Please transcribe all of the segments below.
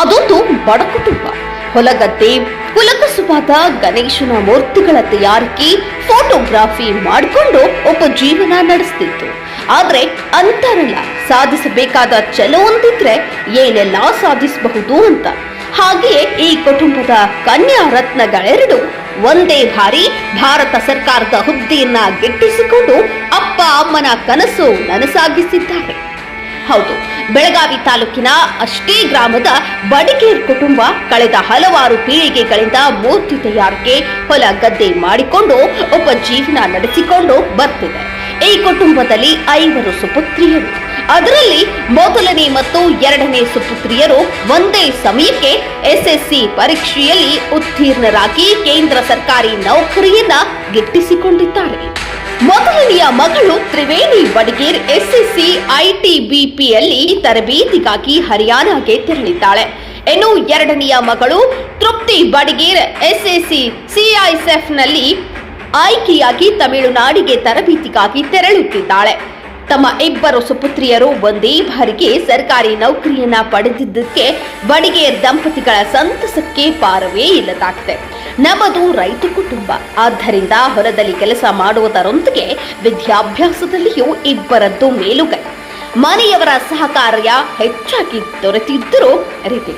ಅದೊಂದು ಬಡ ಕುಟುಂಬ. ಹೊಲಗದ್ದೆ, ಕುಲಕಸುಬಾದ ಗಣೇಶನ ಮೂರ್ತಿಗಳ ತಯಾರಿಕೆ ಫೋಟೋಗ್ರಾಫಿ ಮಾಡಿಕೊಂಡು ಉಪಜೀವನ ನಡೆಸ್ತಿತ್ತು. ಆದ್ರೆ ಅಂತಾರಲ್ಲ ಸಾಧಿಸಬೇಕಾದ ಛಲ ಒಂದಿದ್ರೆ ಏನೆಲ್ಲ ಸಾಧಿಸಬಹುದು ಅಂತ. ಹಾಗೆಯೇ ಈ ಕುಟುಂಬದ ಕನ್ಯಾ ರತ್ನಗಳೆರಡು ಒಂದೇ ಬಾರಿ ಭಾರತ ಸರ್ಕಾರದ ಹುದ್ದೆಯನ್ನ ಗಿಟ್ಟಿಸಿಕೊಂಡು ಅಪ್ಪ, ಅಮ್ಮನ ಕನಸು ನನಸಾಗಿಸಿದ್ದಾರೆ. ಹೌದು. ಬೆಳಗಾವಿ ತಾಲೂಕಿನ ಅಷ್ಟೇ ಗ್ರಾಮದ ಬಡಿಗೇರ್ ಕುಟುಂಬ ಕಳೆದ ಹಲವಾರು ಪೀಳಿಗೆಗಳಿಂದ ಮೂರ್ತಿ ತಯಾರಿಕೆ ಹೊಲ ಗದ್ದೆ ಮಾಡಿಕೊಂಡು ಒಬ್ಬ ಜೀವನ ನಡೆಸಿಕೊಂಡು ಬರ್ತಿದೆ. ಈ ಕುಟುಂಬದಲ್ಲಿ ಐವರು ಸುಪುತ್ರಿಯರು. ಅದರಲ್ಲಿ ಮೊದಲನೇ ಮತ್ತು ಎರಡನೇ ಸುಪುತ್ರಿಯರು ಒಂದೇ ಸಮಯಕ್ಕೆ ಎಸ್ಎಸ್ಸಿ ಪರೀಕ್ಷೆಯಲ್ಲಿ ಉತ್ತೀರ್ಣರಾಗಿ ಕೇಂದ್ರ ಸರ್ಕಾರಿ ನೌಕರಿಯನ್ನ ಗಿಟ್ಟಿಸಿಕೊಂಡಿದ್ದಾರೆ. ಮೊದಲನೆಯ ಮಗಳು ತ್ರಿವೇಣಿ ಬಡಗೇರ್ ಎಸ್ಎಸ್ಸಿ ಐಟಿಬಿಪಿಯಲ್ಲಿ ತರಬೇತಿಗಾಗಿ ಹರಿಯಾಣಗೆ ತೆರಳಿದ್ದಾಳೆ. ಇನ್ನು ಎರಡನೆಯ ಮಗಳು ತೃಪ್ತಿ ಬಡಗೇರ್ ಎಸ್ಎಸ್ಸಿ ಸಿಐಎಸ್ಎಫ್ನಲ್ಲಿ ಆಯ್ಕೆಯಾಗಿ ತಮಿಳುನಾಡಿಗೆ ತರಬೇತಿಗಾಗಿ ತೆರಳುತ್ತಿದ್ದಾಳೆ. ತಮ್ಮ ಇಬ್ಬರು ಸುಪುತ್ರಿಯರು ಒಂದೇ ಬಾರಿಗೆ ಸರ್ಕಾರಿ ನೌಕರಿಯನ್ನ ಪಡೆದಿದ್ದಕ್ಕೆ ಬಡಿಗೇರ್ ದಂಪತಿಗಳ ಸಂತಸಕ್ಕೆ ಪಾರವೇ ಇಲ್ಲದಾಗಿದೆ. ನಮ್ಮದು ರೈತ ಕುಟುಂಬ. ಆದ್ದರಿಂದ ಹೊಲದಲ್ಲಿ ಕೆಲಸ ಮಾಡುವುದರೊಂದಿಗೆ ವಿದ್ಯಾಭ್ಯಾಸದಲ್ಲಿಯೂ ಇಬ್ಬರದ್ದು ಮೇಲುಗೈ. ಮನೆಯವರ ಸಹಕಾರ್ಯ ಹೆಚ್ಚಾಗಿ ದೊರೆತಿದ್ದರೂ ರೀತಿ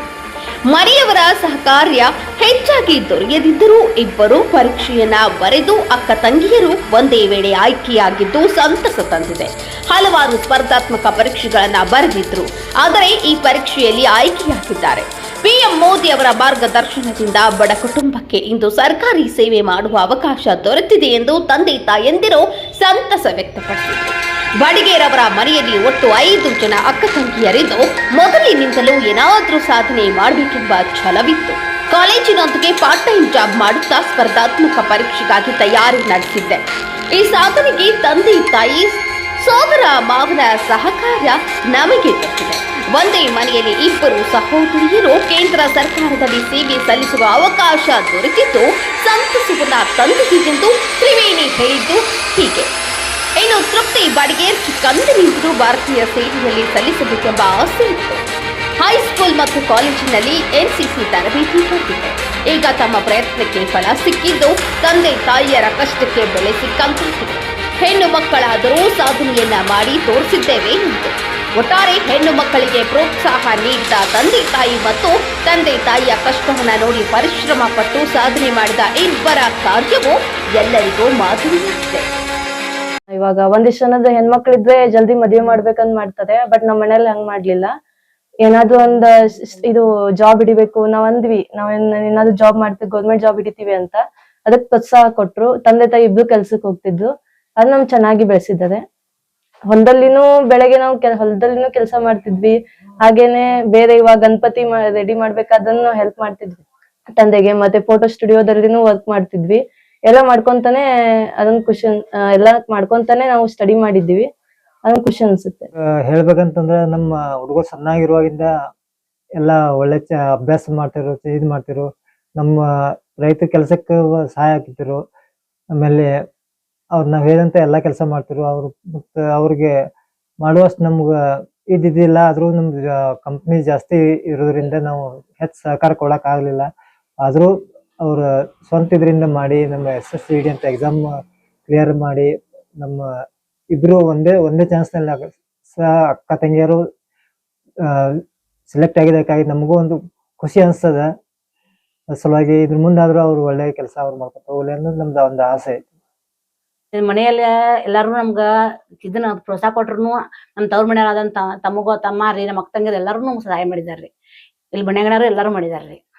ಮನೆಯವರ ಸಹಕಾರ್ಯ ಹೆಚ್ಚಾಗಿ ದೊರೆಯದಿದ್ದರೂ ಇಬ್ಬರು ಪರೀಕ್ಷೆಯನ್ನ ಬರೆದು ಅಕ್ಕ ತಂಗಿಯರು ಒಂದೇ ವೇಳೆ ಆಯ್ಕೆಯಾಗಿದ್ದು ಸಂತಸ ತಂದಿದೆ. ಹಲವಾರು ಸ್ಪರ್ಧಾತ್ಮಕ ಪರೀಕ್ಷೆಗಳನ್ನ ಬರೆದಿದ್ರು. ಆದರೆ ಈ ಪರೀಕ್ಷೆಯಲ್ಲಿ ಆಯ್ಕೆಯಾಗಿದ್ದಾರೆ. ಪಿಎಂ ಮೋದಿ ಅವರ ಮಾರ್ಗದರ್ಶನದಿಂದ ಬಡ ಕುಟುಂಬಕ್ಕೆ ಇಂದು ಸರ್ಕಾರಿ ಸೇವೆ ಮಾಡುವ ಅವಕಾಶ ದೊರೆತಿದೆ ಎಂದು ತಂದೆ ತಾಯಂದಿರು ಸಂತಸ ವ್ಯಕ್ತಪಡಿಸಿದರು. ಬಡಿಗೇರವರ ಮನೆಯಲ್ಲಿ ಒಟ್ಟು ಐದು ಜನ ಅಕ್ಕ ತಂಗಿಯರಿದ್ದು ಮೊದಲಿನಿಂದಲೂ ಏನಾದರೂ ಸಾಧನೆ ಮಾಡಬೇಕೆಂಬ ಛಲವಿತ್ತು. ಕಾಲೇಜಿನೊಂದಿಗೆ ಪಾರ್ಟ್ ಟೈಮ್ ಜಾಬ್ ಮಾಡುತ್ತಾ ಸ್ಪರ್ಧಾತ್ಮಕ ಪರೀಕ್ಷೆಗಾಗಿ ತಯಾರಿ ನಡೆಸಿದ್ದೆ. ಈ ಸಾಧನೆಗೆ ತಂದೆ ತಾಯಿ ಸೋದರ ಮಾವನ ಸಹಕಾರ ನಮಗೆ ದೊರೆತಿದೆ ಒಂದೇ ಮನೆಯಲ್ಲಿ ಇಬ್ಬರು ಸಹೋದರಿಯರು ಕೇಂದ್ರ ಸರ್ಕಾರದಲ್ಲಿ ಸೇವೆ ಸಲ್ಲಿಸುವ ಅವಕಾಶ ದೊರೆತಿದ್ದು ಸಂತಸವನ್ನ ತಂದಿದೆ ಎಂದು ತ್ರಿವೇಣಿ ಹೇಳಿದ್ದು ಹೀಗೆ. ಇನ್ನು ತೃಪ್ತಿ ಬಡಿಗೇರ್ ನಿಂತು ಭಾರತೀಯ ಸೇನೆಯಲ್ಲಿ ಸಲ್ಲಿಸಬೇಕೆಂಬ ಆಸೆ ಇತ್ತು. ಹೈಸ್ಕೂಲ್ ಮತ್ತು ಕಾಲೇಜಿನಲ್ಲಿ ಎನ್ಸಿಸಿ ತರಬೇತಿ ಪಡೆದಿದೆ ಈಗ ತಮ್ಮ ಪ್ರಯತ್ನಕ್ಕೆ ಫಲ ಸಿಕ್ಕಿದ್ದು ತಂದೆ ತಾಯಿಯರ ಕಷ್ಟಕ್ಕೆ ಬೆಲೆ ಸಿಕ್ಕಂತಿದೆ ಹೆಣ್ಣು ಮಕ್ಕಳಾದರೂ ಸಾಧನೆಯನ್ನ ಮಾಡಿ ತೋರಿಸಿದ್ದೇವೆ ಎಂದು ಒಟ್ಟಾರೆ ಹೆಣ್ಣು ಮಕ್ಕಳಿಗೆ ಪ್ರೋತ್ಸಾಹ ನೀಡಿದ ತಂದೆ ತಾಯಿ ಮತ್ತು ತಂದೆ ತಾಯಿಯ ಕಷ್ಟವನ್ನು ನೋಡಿ ಪರಿಶ್ರಮ ಪಟ್ಟು ಸಾಧನೆ ಮಾಡಿದ ಇಬ್ಬರ ಕಾರ್ಯವು ಎಲ್ಲರಿಗೂ ಮಾದರಿಯಾಗಿದೆ. ಇವಾಗ ಒಂದಿಷ್ಟು ಜನದ ಹೆಣ್ಮಕ್ಳಿದ್ರೆ ಜಲ್ದಿ ಮದ್ವೆ ಮಾಡ್ಬೇಕಂತ ಮಾಡ್ತಾರೆ ಬಟ್ ನಮ್ಮ ಮನೇಲಿ ಹಂಗ್ ಮಾಡ್ಲಿಲ್ಲ. ಏನಾದ್ರು ಒಂದ್ ಇದು ಜಾಬ್ ಹಿಡಿಬೇಕು, ನಾವ್ ಅಂದ್ವಿ, ನಾವ್ ಏನ್- ಏನಾದ್ರು ಜಾಬ್ ಮಾಡ್ತೀವಿ ಗೌರ್ಮೆಂಟ್ ಜಾಬ್ ಹಿಡಿತೀವಿ ಅಂತ. ಅದಕ್ ಪ್ರೋತ್ಸಾಹ ಕೊಟ್ರು. ತಂದೆ ತಾಯಿ ಇಬ್ರು ಕೆಲ್ಸಕ್ ಹೋಗ್ತಿದ್ರು. ಅದ್ ನಮ್ ಚೆನ್ನಾಗಿ ಬೆಳೆಸಿದ್ದಾರೆ. ಹೊಲದಲ್ಲಿನೂ ಬೆಳಗ್ಗೆ ನಾವು ಹೊಲದಲ್ಲಿನೂ ಕೆಲಸ ಮಾಡ್ತಿದ್ವಿ. ಹಾಗೇನೆ ಬೇರೆ ಇವಾಗ ಗಣಪತಿ ರೆಡಿ ಮಾಡ್ಬೇಕಾದನ್ನು ಹೆಲ್ಪ್ ಮಾಡ್ತಿದ್ವಿ. ತಂದೆಗೆ ಮತ್ತೆ ಫೋಟೋ ಸ್ಟುಡಿಯೋದಲ್ಲಿನೂ ವರ್ಕ್ ಮಾಡ್ತಿದ್ವಿ. ಎಲ್ಲ ಮಾಡ್ಕೊಂತಾನೆ ಅದೊಂದು ಖುಷಿ ಎಲ್ಲ ಮಾಡ್ಕೊಂತಾನೆ ನಾವು ಸ್ಟಡಿ ಮಾಡಿದ್ದೀವಿ. ಅದೊಂದು ಖುಷಿ ಅನ್ಸುತ್ತೆ. ಹೇಳ್ಬೇಕಂತಂದ್ರೆ ನಮ್ಮ ಹುಡುಗರು ಸಣ್ಣಾಗಿರುವಾಗಿಂದ ಎಲ್ಲ ಒಳ್ಳೆ ಚ- ಅಭ್ಯಾಸ ಮಾಡ್ತಿರು, ಇದ್ ಮಾಡ್ತಿರು. ನಮ್ಮ ರೈತ ಕೆಲಸಕ್ಕೆ ಸಹಾಯ ಆಗ್ತಿರು ಆಮೇಲೆ ಅವ್ರು ನಾವ್ ಹೇಳಿದಂತ ಎಲ್ಲಾ ಕೆಲಸ ಮಾಡ್ತಿರು. ಅವ್ರು ಮತ್ತ ಅವ್ರಿಗೆ ಮಾಡುವಷ್ಟು ನಮ್ಗ ಇದ್ದಿದ್ದಿಲ್ಲ ಆದ್ರೂ ನಮ್ದು ಕಂಪ್ನಿ ಜಾಸ್ತಿ ಇರೋದ್ರಿಂದ ನಾವು ಹೆಚ್ಚು ಸಹಕಾರ ಕೊಡಕ್ ಆಗ್ಲಿಲ್ಲ. ಆದ್ರೂ ಅವ್ರ ಸ್ವಂತ ಇದರಿಂದ ಮಾಡಿ, ನಮ್ಮ ಎಸ್ ಎಸ್ ಸಿ ಡಿ ಅಂತ ಎಕ್ಸಾಮ್ ಕ್ಲಿಯರ್ ಮಾಡಿ, ನಮ್ಮ ಇಬ್ರು ಒಂದೇ ಒಂದೇ ಚಾನ್ಸ್ನಲ್ಲಿ ಆಗ- ಸಹ ಅಕ್ಕ ತಂಗಿಯರು ಸೆಲೆಕ್ಟ್ ಆಗಿದ್ದಕ್ಕಾಗಿ ನಮಗೂ ಒಂದು ಖುಷಿ ಅನ್ಸ್ತದ. ಸಲುವಾಗಿ ಇದ್ರ ಮುಂದಾದ್ರೂ ಅವ್ರು ಒಳ್ಳೆ ಕೆಲಸ ಅವ್ರು ಮಾಡ್ಕೊತ ಹೋಗ್ಲಿ ಅನ್ನೋದು ನಮ್ದು ಒಂದು ಆಸೆ ಐತಿ. ಮನೆಯಲ್ಲಿ ಎಲ್ಲಾರು ನಮ್ಗ ಇದನ್ನ ಪ್ರೋತ್ಸಾಹ ಕೊಟ್ರು ನಮ್ ತವ್ರ ಮನೆಯವ್ರ ಆದಂತ ತಮ್ಮಗೋ, ತಮ್ಮ ರೀ ನಮ್ಮ ಅಕ್ಕ ತಂಗಿಯರು ಎಲ್ಲಾರು ಸಹಾಯ ಮಾಡಿದಾರ್ರಿ. ಇಲ್ಲಿ ಮನ್ಯಾಗನಾರು ಎಲ್ಲಾರು ಮಾಡಿದಾರ್ರಿ.